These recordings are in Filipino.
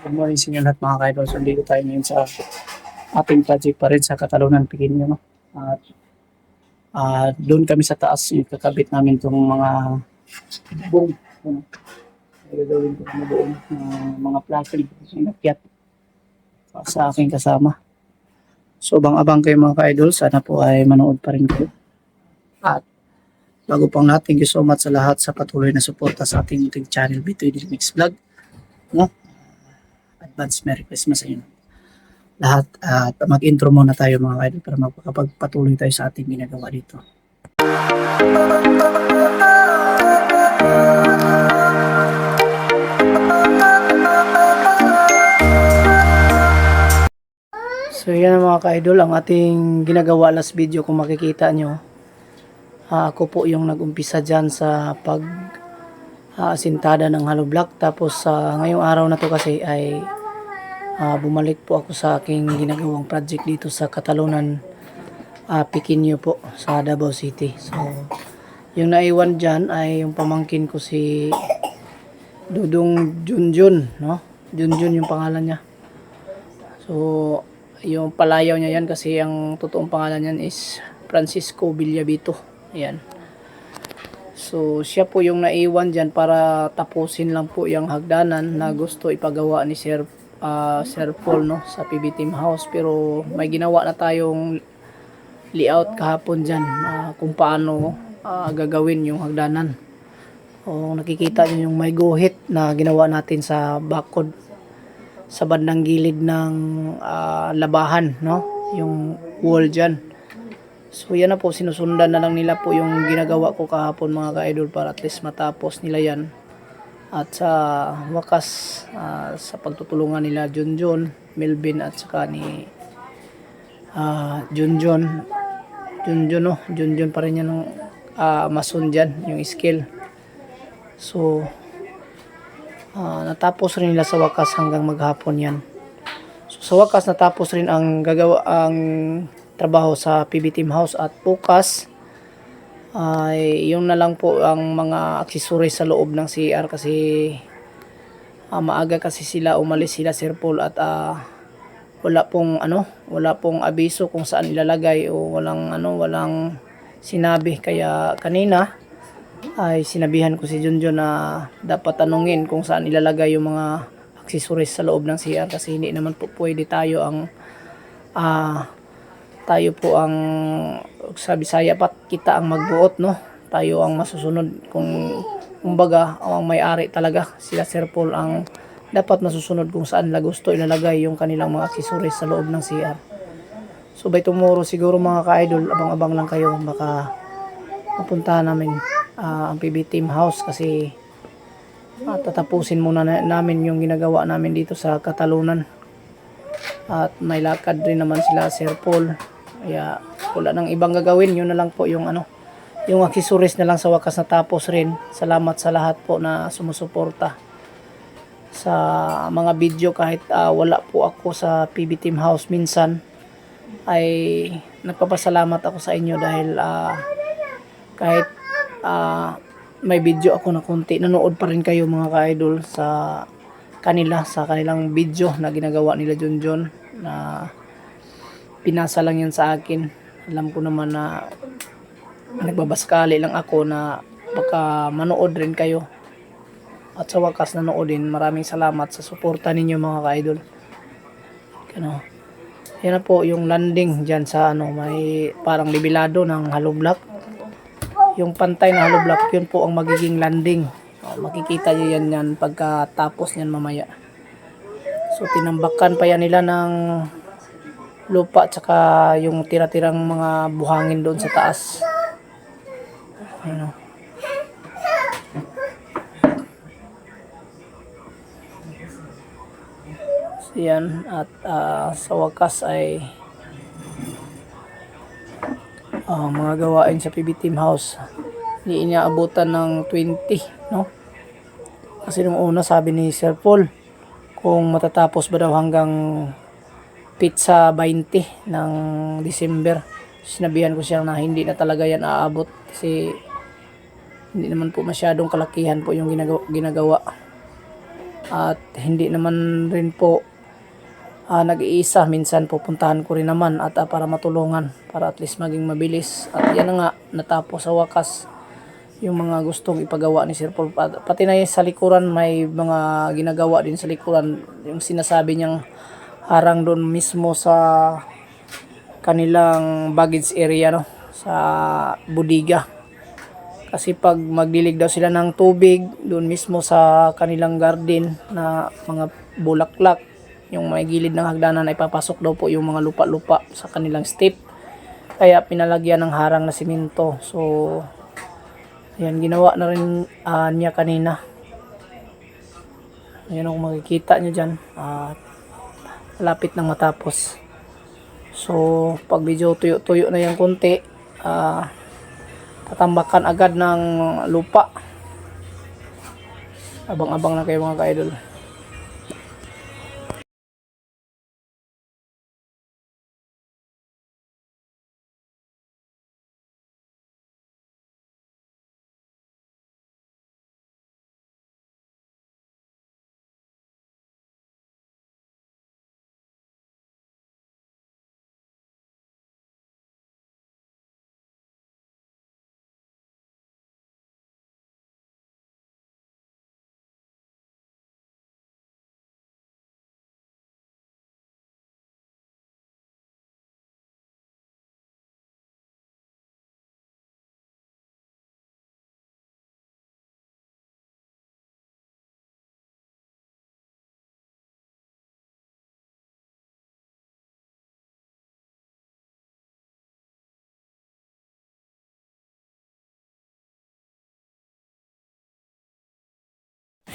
Good morning sa inyo lahat mga ka-idol. So, dito tayo ngayon sa ating project pa rin sa Katalunan. No? At ah, doon kami sa taas yung kakabit namin itong mga boom. Ano, ko kami doon ng mga placard yung nakyat sa aking kasama. So, abang-abang kayo mga ka-idol. Sana po ay manood pa rin kayo. At bago pang lahat, thank you so much sa lahat sa patuloy na suporta sa ating munting channel, B2 Mix Vlog. No? Advance Merry Christmas sa inyo. Lahat at mag-intro muna tayo mga idol para magpakapagpatuloy tayo sa ating ginagawa dito. So yan mga ka-idol, ang ating ginagawa last video kung makikita nyo. ah, ako po yung nag-umpisa dyan sa pag ah, asintada ng hollow block. Tapos sa ngayong araw na to kasi ay ah, bumalik po ako sa aking ginagawang project dito sa Katalunan, uh, Pequeño po sa Davao City. So yung naiwan dyan ay yung pamangkin ko si Dudong Junjun, no? Junjun yung pangalan niya. So yung palayaw niya yan kasi ang totoong pangalan niyan is Francisco Villavito. Ayan. So, siya po yung naiwan dyan para tapusin lang po yung hagdanan na gusto ipagawa ni Sir, ah, Sir Paul no, sa PB Team House. Pero may ginawa na tayong layout kahapon dyan ah, kung paano ah, gagawin yung hagdanan. O nakikita niyo yung may guhit na ginawa natin sa bakod sa bandang gilid ng ah, labahan, no? Yung wall dyan. So yan na po, sinusundan na lang nila po yung ginagawa ko kahapon mga ka-idol para at least matapos nila yan. At sa wakas, ah, sa pagtutulungan nila Junjun, Melvin at saka ni ah, Junjun. Junjun no, Junjun pa rin yan ng ah, mason yung skill. So, ah, natapos rin nila sa wakas hanggang maghapon yan. So, sa wakas natapos rin ang gagawa ang trabaho sa PB Team House at bukas ay yung na lang po ang mga accessories sa loob ng CR kasi ah, maaga kasi sila umalis sila Sir Paul at ah, wala pong ano wala pong abiso kung saan ilalagay o walang ano walang sinabi. Kaya kanina ay sinabihan ko si Junjun na dapat tanungin kung saan ilalagay yung mga accessories sa loob ng CR kasi hindi naman po pwede tayo ang ah tayo po ang sa Bisaya pat kita ang magbuot no? Tayo ang masusunod. Kung kumbaga ang may-ari talaga sila Sir Paul ang dapat masusunod kung saan nila gusto ilalagay yung kanilang mga accessories sa loob ng CR so by tomorrow siguro mga ka-idol abang-abang lang kayo. Baka mapuntahan namin ah, ang PB Team House kasi ah, tatapusin muna na, namin yung ginagawa namin dito sa Katalunan. At may lakad rin naman sila Sir Paul kaya wala nang ibang gagawin. Yun na lang po yung ano yung accessories na lang sa wakas natapos rin. Salamat sa lahat po na sumusuporta sa mga video. Kahit ah, wala po ako sa PB Team House minsan ay nagpapasalamat ako sa inyo dahil ah, kahit ah, may video ako na konti nanood pa rin kayo mga ka-idol sa kanila sa kanilang video na ginagawa nila Junjun na pinasa lang yan sa akin. Alam ko naman na nagbabaskali lang ako na baka manood rin kayo. At sa wakas nanoodin maraming salamat sa suporta ninyo mga ka-idol. Ano? Yan na po yung landing dyan sa ano may parang libilado ng hollow block. Yung pantay na hollow block yun po ang magiging landing. O, makikita nyo yan yan pagkatapos yan mamaya. So tinambakan pa yan nila ng lupa tsaka yung tira-tirang mga buhangin doon sa taas. Ano So, yan. At ah, sa wakas ay ah, mga gawain sa PB Team House. Hindi inaabutan ng 20 no? Kasi nung una sabi ni Sir Paul kung matatapos ba daw hanggang pizza 20 ng December sinabihan ko siya na hindi na talaga yan aabot kasi hindi naman po masyadong kalakihan po yung ginagawa, ginagawa. at hindi naman rin po ah, nag-iisa. Minsan pupuntahan ko rin naman at ah, para matulungan para at least maging mabilis. At yan na nga natapos sa wakas yung mga gustong ipagawa ni Sir Paul. Pat- Pati na yung sa likuran may mga ginagawa din sa likuran. Yung sinasabi niyang harang doon mismo sa kanilang baggage area no? Sa budiga. Kasi pag magdilig daw sila ng tubig doon mismo sa kanilang garden na mga bulaklak yung may gilid ng hagdanan ay papasok daw po yung mga lupa-lupa sa kanilang step. Kaya pinalagyan ng harang na simento. So ayan ginawa na rin ah, niya kanina. Ayan kung makikita nyo dyan. At malapit nang matapos So, pag medyo tuyo-tuyo na yung konti, ah tatambakan agad ng lupa. Abang-abang na kayo mga ka-idol.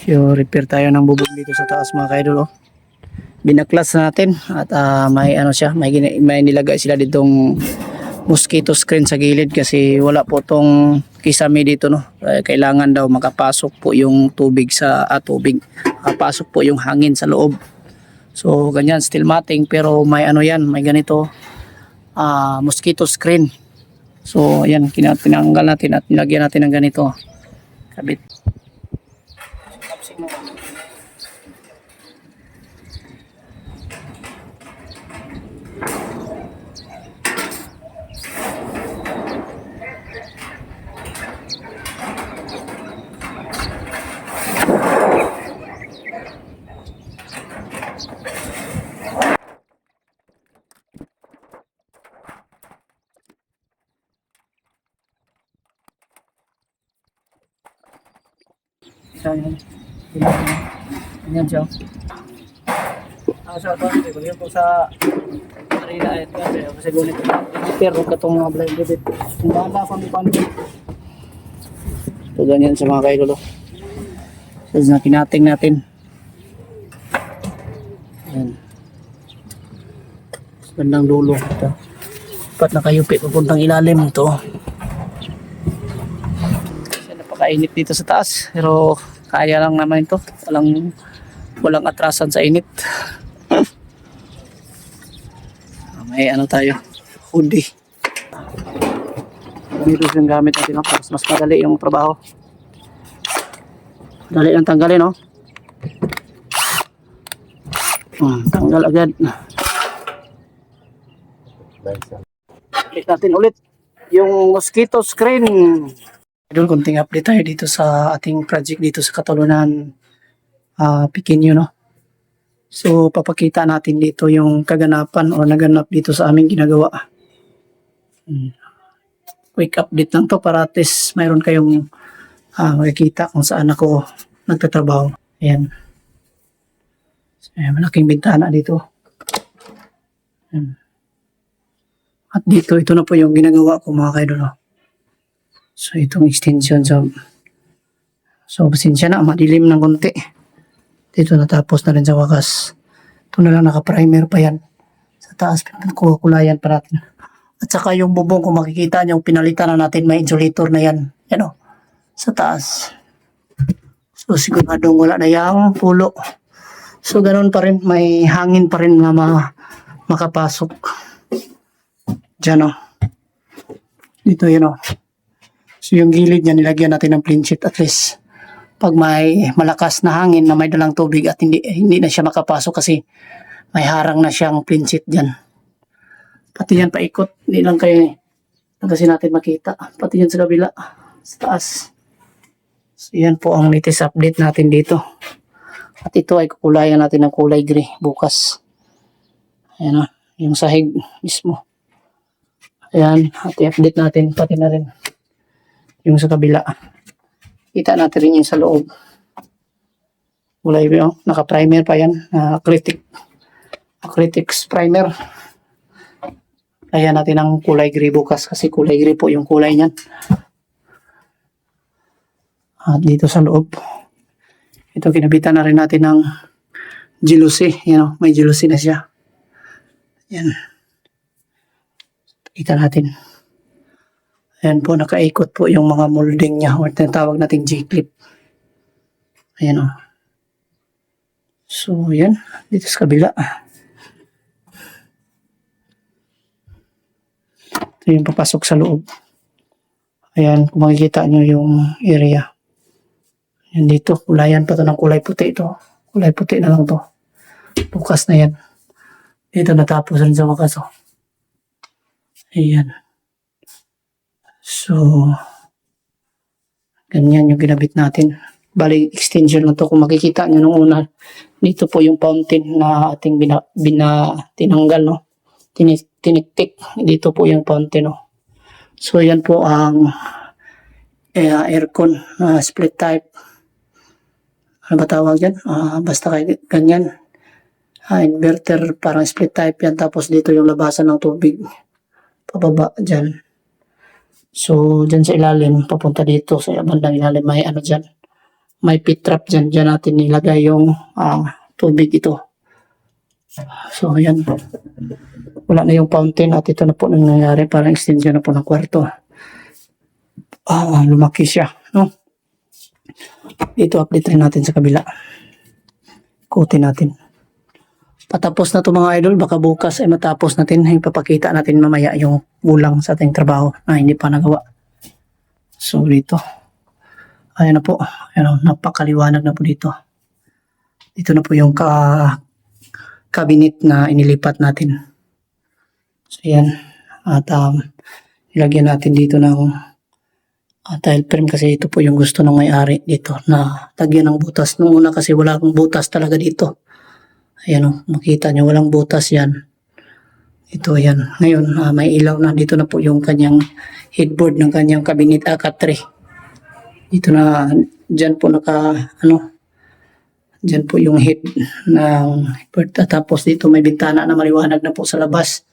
So, repair tayo ng bubong dito sa taas mga ka-idol. Oh. Binaklas na natin at ah, may ano siya, may, may nilagay sila ditong mosquito screen sa gilid kasi wala po tong kisame dito no. Eh, kailangan daw makapasok po yung tubig sa ah, tubig. Makapasok po yung hangin sa loob. So ganyan still matting pero may ano yan, may ganito ah mosquito screen. So ayan, tinanggal natin at nilagyan natin ng ganito. Kabit. Ayan. Ayan siya. Ah, sa ito, yun po sa Marina at kasi kasi gunit. Pero katong mga blind debit. Kung bahala pa mo paano. So ganyan sa mga kailolo. So na kinating natin. Ayan. Sa bandang dulo ito. Dapat nakayupi papuntang ilalim ito. Kasi napakainit dito sa taas. Pero kaya lang naman ito. Walang walang atrasan sa init. May ano tayo, hoodie. Dito yung gamit natin, no? para mas madali yung trabaho. Dali lang tanggalin, no? Hmm, tanggal agad. Update natin ulit yung mosquito screen. Idol, kunting update tayo dito sa ating project dito sa Katalunan uh, Pikinyo, no? So, papakita natin dito yung kaganapan o naganap dito sa aming ginagawa. Hmm. Quick update lang to para at least mayroon kayong ah, makikita kung saan ako nagtatrabaho. Ayan. So, ayan, malaking bintana dito. Ayan. At dito, ito na po yung ginagawa ko mga kaidol. oh. So, itong extension sa... So, pasensya na, madilim ng konti. Dito natapos na rin sa wakas. Ito na lang naka-primer pa yan. Sa taas, kukulayan pa natin. At saka yung bubong, kung makikita nyo, pinalitan na natin, may insulator na yan. Yan o, sa taas. So, siguradong wala na yung pulo. So, ganun pa rin, may hangin pa rin na ma makapasok. Diyan o. Dito yun o. So, yung gilid niya, nilagyan natin ng plain sheet at least pag may malakas na hangin na may dalang tubig at hindi hindi na siya makapasok kasi may harang na siyang plinsit dyan. Pati yan paikot, hindi lang kayo lang kasi natin makita. Pati yan sa kabila, sa taas. So yan po ang latest update natin dito. At ito ay kukulayan natin ng kulay gray bukas. Ayan na, yung sahig mismo. Ayan, at i-update natin pati na rin yung sa kabila. Kita natin rin yung sa loob. Kulay yung naka-primer pa yan. na acrylic. Acrylics primer. Ayan natin ang kulay gray bukas kasi kulay gray po yung kulay niyan. At dito sa loob. Ito kinabitan na rin natin ng jealousy. Yan o, may jealousy na siya. Yan. Kita natin. Ayan po, nakaikot po yung mga molding niya or tinatawag nating J-clip. Ayan o. So, yan. Dito sa kabila. Ito yung papasok sa loob. Ayan, kung makikita nyo yung area. Yan dito, kulayan pa to ng kulay puti ito. Kulay puti na lang to. Bukas na yan. Dito natapos rin sa wakas. Oh. Ayan. So, ganyan yung ginabit natin. Bali, extension lang to. Kung makikita nyo nung una, dito po yung fountain na ating bina, bina tinanggal, no? Tinik, tiniktik. Dito po yung fountain, no? So, yan po ang eh, aircon na split type. Ano ba tawag yan? Ah, basta kay ganyan. Ah, inverter, parang split type yan. Tapos dito yung labasan ng tubig. Pababa dyan. So, dyan sa ilalim, papunta dito sa bandang ilalim, may ano dyan. May pit trap dyan. Dyan natin nilagay yung ah, tubig ito. So, yan. Wala na yung fountain at ito na po nangyayari. Parang extension na po ng kwarto. Ah, lumaki siya. No? Dito update rin natin sa kabila. Ikutin natin. Patapos na to mga idol, baka bukas ay matapos natin, ipapakita natin mamaya yung kulang sa ating trabaho na hindi pa nagawa. So dito, ayan na po, ayan, o, napakaliwanag na po dito. Dito na po yung ka cabinet na inilipat natin. So yan, at um, ilagyan natin dito ng uh, tile frame kasi ito po yung gusto ng may-ari dito na tagyan ng butas. Nung una kasi wala akong butas talaga dito. Ayan o, makita nyo, walang butas yan. Ito yan. Ngayon, ah, may ilaw na. Dito na po yung kanyang headboard ng kanyang cabinet ah, katre. Dito na, dyan po naka, ano, dyan po yung head ng headboard. Tapos dito may bintana na maliwanag na po sa labas.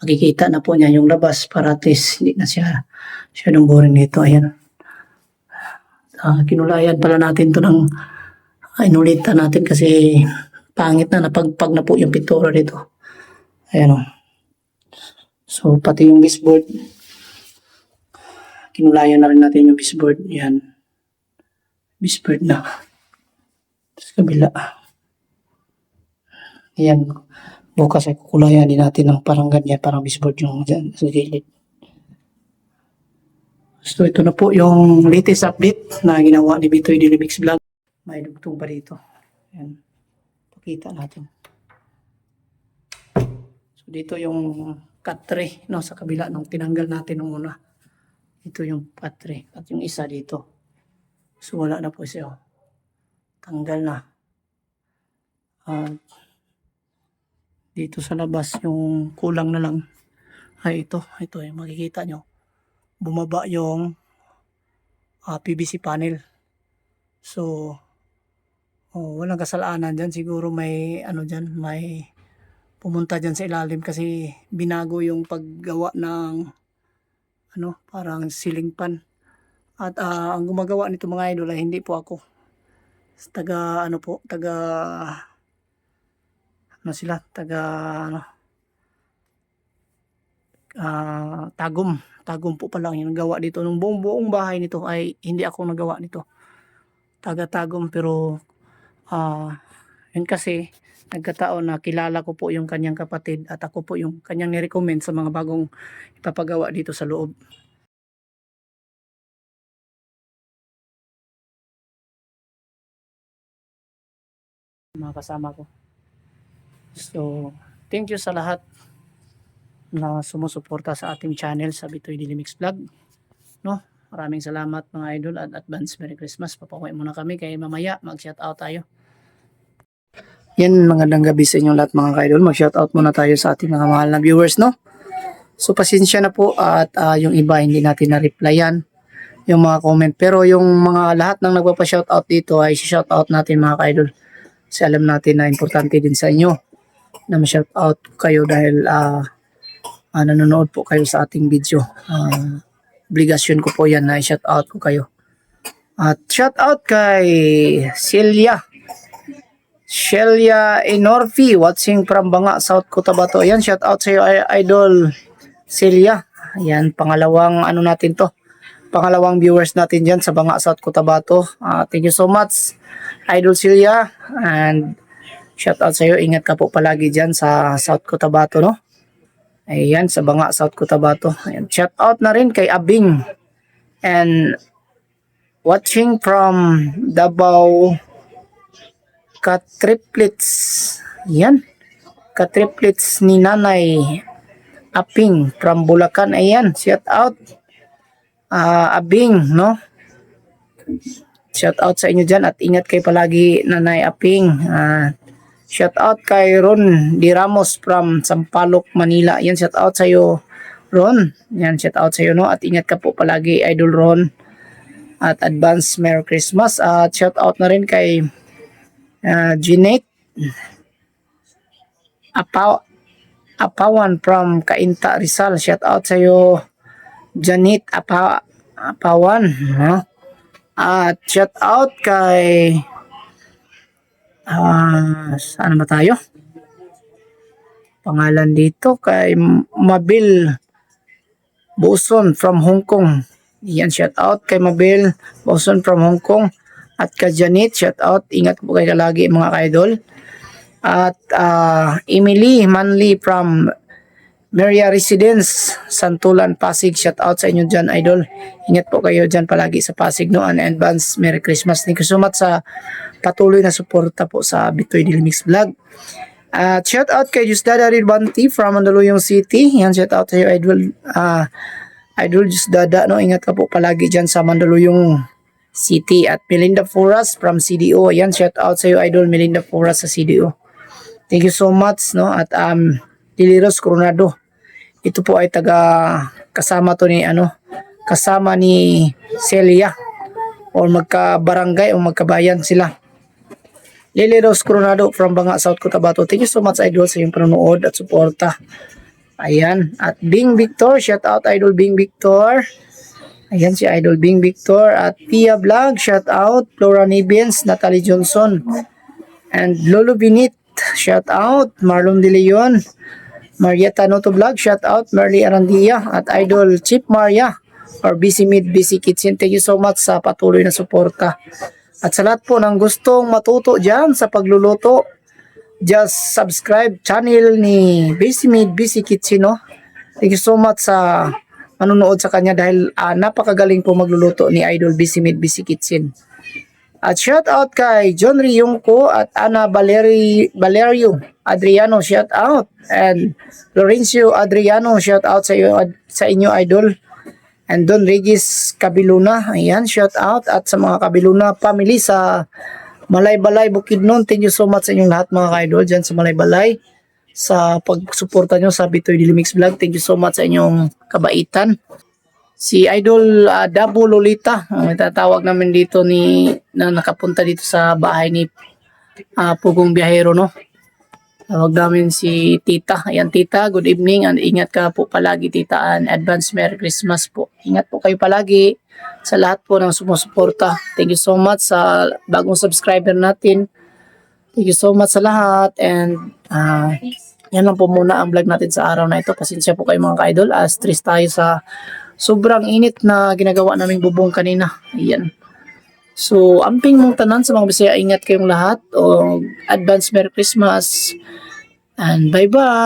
Makikita na po niya yung labas para at least hindi na siya, siya nung boring dito. Ayan. Ah, kinulayan pala natin to ng ah, inulitan natin kasi pangit na napagpag na po yung pintura dito. Ayan o. So, pati yung baseboard. Kinulayan na rin natin yung baseboard. Yan. Baseboard na. Tapos kabila. Ayan. Bukas ay kukulayan din natin ng parang ganyan. Parang baseboard yung dyan sa gilid. So, ito na po yung latest update na ginawa ni Bitoy Dilimix Vlog. May dugtong pa dito. Ayan. Pakita natin. So, dito yung cut tray, no, sa kabila nung tinanggal natin nung una. Ito yung cut tray. At yung isa dito. So, wala na po siya. oh. Tanggal na. At dito sa labas, yung kulang na lang. Ay, ito. Ito yung makikita nyo. Bumaba yung ah, PVC panel. So, Oh, walang kasalanan dyan. Siguro may ano dyan, may pumunta dyan sa ilalim kasi binago yung paggawa ng ano, parang ceiling fan. At ah, ang gumagawa nito mga idol ay hindi po ako. Taga ano po, taga ano sila, taga ano, ah, tagum. Tagum po pala yung gawa dito. Nung buong buong bahay nito ay hindi ako nagawa nito. Taga tagum pero Ah, yun kasi nagkataon na kilala ko po yung kanyang kapatid at ako po yung kanyang nirecommend sa mga bagong ipapagawa dito sa loob. mga kasama ko. So, thank you sa lahat na sumusuporta sa ating channel sa Bitoy Dilimix Vlog. No? Maraming salamat mga idol at advance Merry Christmas. Papakuwi muna kami kay mamaya mag-shout out tayo. Yan, magandang gabi sa inyo lahat mga ka-idol. Mag-shout out muna tayo sa ating mga mahal na viewers, no? So, pasensya na po at ah, yung iba hindi natin na-replyan yung mga comment. Pero yung mga lahat ng nagpapa-shout out dito ay shout out natin mga ka-idol. Kasi alam natin na importante din sa inyo na ma-shout out kayo dahil ah ah, nanonood po kayo sa ating video. Ah, obligasyon ko po yan na i-shout out ko kayo. At shout out kay Celia. Shelia Enorfi watching from Banga, South Cotabato. Ayan, shout out sa iyo, Idol Celia. Ayan, pangalawang ano natin to. Pangalawang viewers natin dyan sa Banga, South Cotabato. Ah, thank you so much, Idol Celia. And shout out sa iyo. Ingat ka po palagi dyan sa South Cotabato, no? Ayan, sa Banga, South Cotabato. Ayan, shout out na rin kay Abing. And watching from Davao, Katriplets. Yan. Katriplets ni Nanay Aping from Bulacan. Ayan, shout out. Ah, Abing, no? Shout out sa inyo dyan at ingat kayo palagi Nanay Aping. Ah, shout out kay Ron Di Ramos from Sampaloc, Manila. Yan, shout out sa iyo Ron. Yan, shout out sa iyo, no? At ingat ka po palagi, Idol Ron. At advance Merry Christmas. At shout out na rin kay uh, Jeanette Apaw Apawan from Kainta Rizal. Shout out sa iyo Janet Apa Apawan. No? At shout out kay ah saan ba tayo? Pangalan dito kay Mabil Boson from Hong Kong. Yan, shout out kay Mabil Boson from Hong Kong. At kay Janet, shout out. Ingat po kayo lagi mga ka-idol. At ah, Emily Manley from Maria Residence, Santulan, Pasig. Shout out sa inyo dyan, idol. Ingat po kayo dyan palagi sa Pasig no. And advance Merry Christmas. Thank you so much sa patuloy na suporta po sa Bitoy Dilimix Vlog. At shout out kay Jusdada Ridbanti from Mandaluyong City. Yan, shout out sa iyo, idol. ah idol Jusdada, no. Ingat ka po palagi dyan sa Mandaluyong City. At Melinda Foras from CDO. Yan, shout out sa iyo, idol Melinda Foras sa CDO. Thank you so much, no. At um, Diliros Coronado. Ito po ay taga kasama to ni ano, kasama ni Celia or magka-barangay o magkabayan sila. Lily Coronado from Banga, South Cotabato. Thank you so much, Idol, sa iyong panonood at suporta. Ayan. At Bing Victor, shout out, Idol Bing Victor. Ayan si Idol Bing Victor. At Pia Vlog, shout out. Flora Nibiens, Natalie Johnson. And Lolo Binit, shout out. Marlon De Leon. Marietta Noto Vlog, shout out. Merly Arandia. At Idol Chip Maria or BC Mid, BC Kitchen. Thank you so much sa patuloy na suporta. At sa lahat po ng gustong matuto dyan sa pagluluto, just subscribe channel ni BC Mid, BC Kitchen, no? Thank you so much sa manunood sa kanya dahil ah, napakagaling po magluluto ni Idol BC Mid, BC Kitchen. At shout out kay John Riyongko at Ana Valeri, Valerio Adriano, shout out. And Lorenzo Adriano, shout out sa, iyo, sa inyo, Idol. And Don Regis Kabiluna, ayan, shout out. At sa mga Kabiluna family sa Malay-Balay, Bukidnon, thank you so much sa inyong lahat mga ka-idol dyan sa Malay-Balay sa pagsuporta nyo sa Bitoy Dilimix Vlog. Thank you so much sa inyong kabaitan. Si Idol uh, Dabo Lolita, ang itatawag namin dito ni na nakapunta dito sa bahay ni ah, Pugong Biyahero, no? Tawag namin si Tita. Ayan, Tita. Good evening and ingat ka po palagi, Tita. And advance Merry Christmas po. Ingat po kayo palagi sa lahat po ng sumusuporta. Thank you so much sa bagong subscriber natin. Thank you so much sa lahat. And ah, yan lang po muna ang vlog natin sa araw na ito. Pasensya po kayo mga ka-idol. Ah, stress tayo sa sobrang init na ginagawa naming bubong kanina. Ayan. So, amping mong tanan sa mga Bisaya, ingat kayong lahat. O, advance Merry Christmas. And bye-bye.